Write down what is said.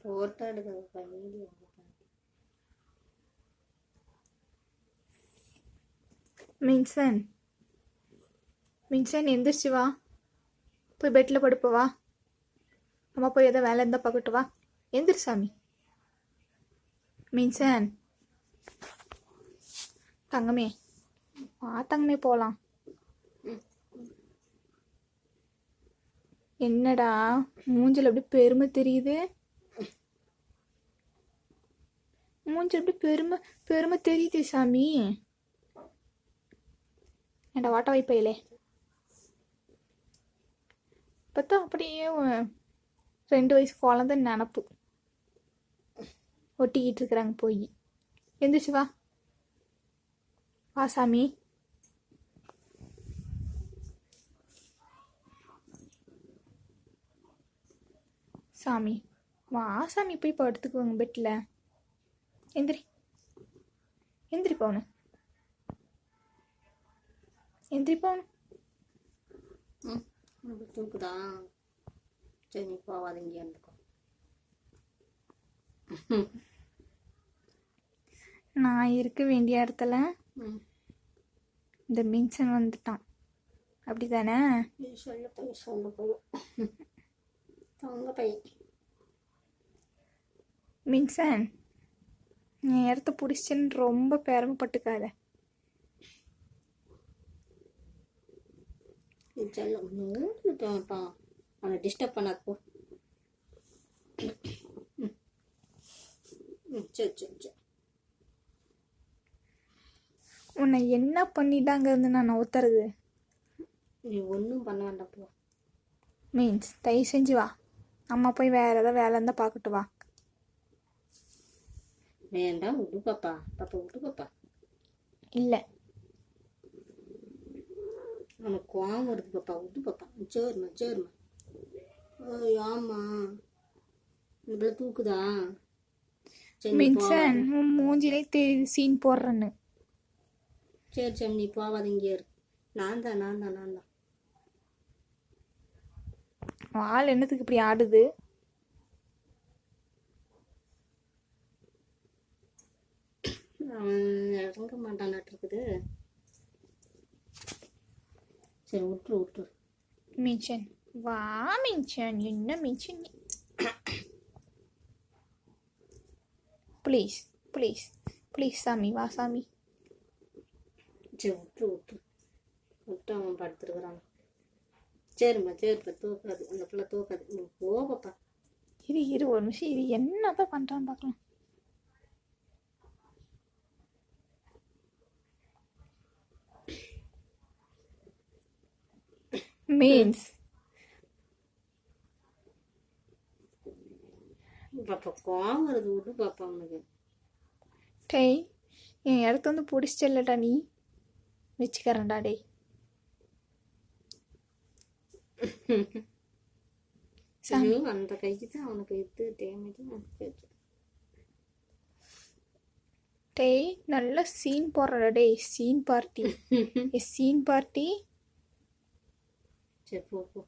Photo எடுக்கிறப்ப video மின்சன். மின்சன் எந்திரிச்சு வா. போய் பெட்டில் படுப்பவா அம்மா போய் எதோ வேலை இருந்தால் பார்க்கட்டு வா. எந்திரி சாமி. மின்சன். தங்கமே வா தங்கமே போகலாம் என்னடா மூஞ்சில் அப்படி பெருமை தெரியுது. மூஞ்சி எப்படி பெருமை பெருமை தெரியுது சாமி? ஏன்டா வாட்ட வைப்பையிலே பார்த்தா அப்படியே ரெண்டு வயசு குழந்த நினப்பு. ஒட்டிக்கிட்டு இருக்கிறாங்க போய். எந்திரிச்சு வா. வா சாமி. சாமி வா சாமி போய் படுத்துக்குவாங்க பெட்டில். எந்திரி. எந்திரி போகணும் எந்திரி உனக்கு தூக்குதா? சரி நீ போவாத இங்கே இருந்துக்கோ. நான் இருக்க வேண்டிய இடத்துல இந்த மின்சன் வந்துட்டான். அப்படி தானே சொல்ல போய் சொல்ல போய். தங்க பை மின்சன். இடத்த பிடிச்சின்னு ரொம்ப மூடிட்டோம்ப்பா அவனை டிஸ்டர்ப் பண்ணாத போ. ம். ம் சரி சரி சரி. உன்னை என்ன பண்ணிட்டாங்க இருந்து நான் நவுத்துறது. நீ ஒன்றும் பண்ண வேண்டாம் போ. மீன்ஸ் தயவு செஞ்சு வா. அம்மா போய் வேற ஏதாவது வேலை இருந்தால் பார்க்கட்டு வா. வேண்டாம் விடு பாப்பா பாப்பா விடு பாப்பா இல்லை. உனக்கு கோவம் வருது பாப்பா விடு பாப்பா சரிம்மா. சரிம்மா ஆமா. பிள்ளை தூக்குதா? மின்சன். உன் மூஞ்சிலே தெரியுது சீன் போடுறேன்னு. சரி சரி நீ போவாத இங்கே இரு. நான் தான் நான் தான் நான் தான். ஆள் என்னத்துக்கு இப்படி ஆடுது அவன் இறங்க மாட்டானாட்டு இருக்குது சரி விட்டுரு விட்டுரு மின்சன் வா மின்சன் என்ன மின்சன் ப்ளீஸ் ப்ளீஸ் ப்ளீஸ் சாமி வா சாமி. சரி விட்டுரு விட்டுரு விட்டு அவன் படுத்துருக்குறான் சரிம்மா சரிப்பா தூக்காது. அந்த பிள்ளை தூக்காது. நீ போ பாப்பா. இரு இரு ஒரு நிமிஷம் இரு. என்னதான் பண்ணுறான்னு பார்க்கலாம் மீன்ஸ் பாப்பா கோவம் வருது விடு பாப்பா அவனுக்கு டேய் என் இடத்த வந்து பிடிச்சில்லடா நீ. வச்சுக்கிறேன்டா டேய். ஐயோ அந்த கைக்கு தான் அவனுக்கு இது டேமேஜ் டேய் நல்ல சீன் போடுறடா டேய் சீன் பார்ட்டி சீன் பார்ட்டி சரி போ போ